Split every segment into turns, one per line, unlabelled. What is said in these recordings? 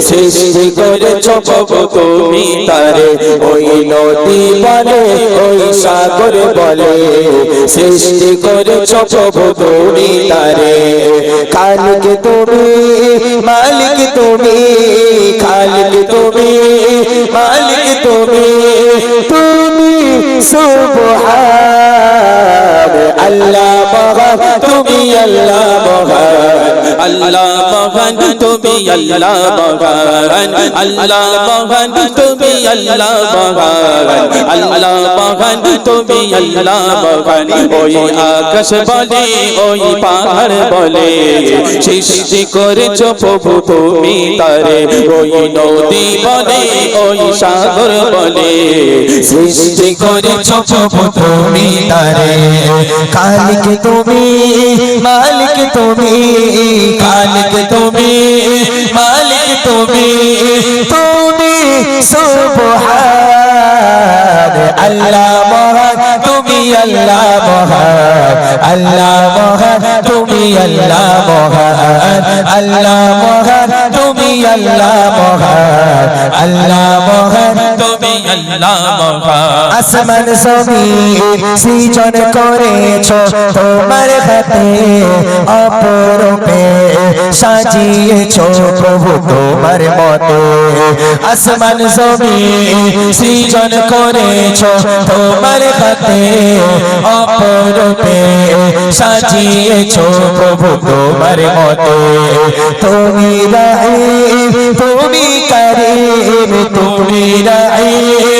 সৃষ্টি করেছ প্রভু তুমি তার। ওই নদী বলে, ওই সাগর বলে। সৃষ্টি করেছ প্রভু তুমি তারে। খালিক তুমি, মালিক তুমি, খালিক তুমি, মালিক তুমি। তুমি সুবহান আল্লাহ মহান তুমি আল্লাহ মহান
আল্লাহ মহান তুমি আল্লাহ মহান আল্লাহ মহান তুমি আল্লাহ মহান ওই আকাশ বলে ওই পাহাড় বলে সৃষ্টি করেছ প্রভু তুমি তারে ওই নদী বলে ওই সাগর বলে
সৃষ্টি করেছ প্রভু তুমি তারে খালিক তুমি মালিক তুমি খালিক আল্লাহ মহান আল্লাহ মহান তুমি আল্লাহ মহান। আল্লাহ মহান, তুমি আল্লাহ মহান। আল্লাহ মহান,
তুমি আল্লাহ মহান।
আসমান সবই সৃজন করেছ তোমার হাতে, অপরূপে সাজিয়েছ প্রভু তোমার মতে। আসমান সবই সৃজন করেছ তোমার হাতে। অপরূপে সাজিয়েছ প্রভু তোমার মতে। তুমি রাহিম তুমি করিম, তুমি রাহিম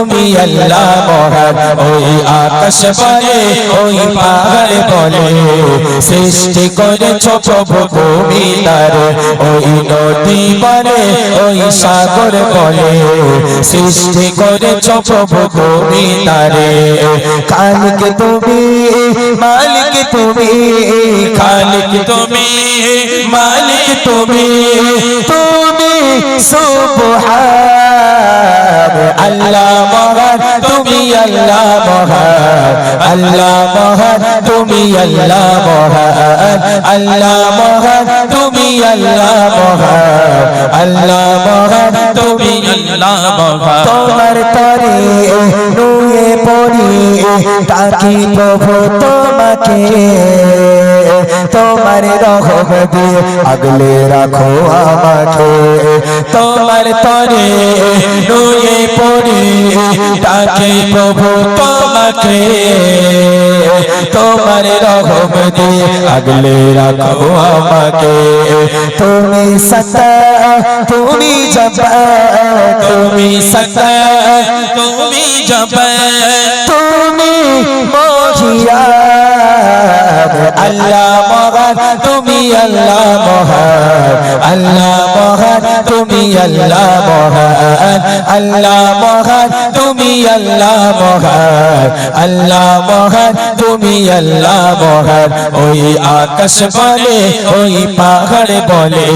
আল্লাহ মহান, ওই আকাশ বলে ওই পাহাড় বলে সৃষ্টি করেছ প্রভু তুমি ওই নদী বলে ওই সাগর বলে সৃষ্টি করেছ প্রভু তুমি তারে কালিক তুমি, মালিক তুমি, খালিক
তুমি,
মালিক তুমি। তুমি সুবহান, আল্লাহ আল্লাহ মহান আল্লাহ মহান তুমি আল্লাহ মহান আল্লাহ মহান তুমি আল্লাহ মহান আল্লাহ মহান তুমি
আল্লাহ মহান
তোমার তরে নুয়ে পড়ি ডাকি প্রভু তোমাকে তোমার রহম দিয়ে আগলে রাখো আমাকে তোমার তরে নুয়ে পড়ি ডাকি প্রভু তোমাকে, তোমার রহম দিয়ে আগলে রাখো আমাকে। তুমি সতা, তুমি জবা, তুমি সতা,
তুমি জব,
তুমি মহিয়ান আল্লাহ মহান, তুমি আল্লাহ মহান আল্লাহ মহান, তুমি আল্লাহ মহান। আল্লাহ মহান, তুমি আল্লাহ মহান। আল্লাহ মহান, তুমি আল্লাহ মহান। ওই আকাশ বলে, ওই পাহাড় বলে,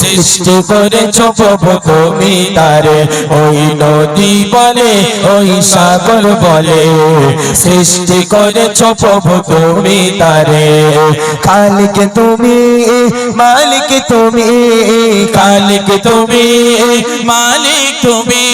সৃষ্টি করেছ প্রভু তুমি তারে। ওই নদী বলে, ওই সাগর বলে, সৃষ্টি করেছ প্রভু তুমি তারে। খালিক তুমি, মালিক তুমি, খালিক তুমি,
মালিক তুমি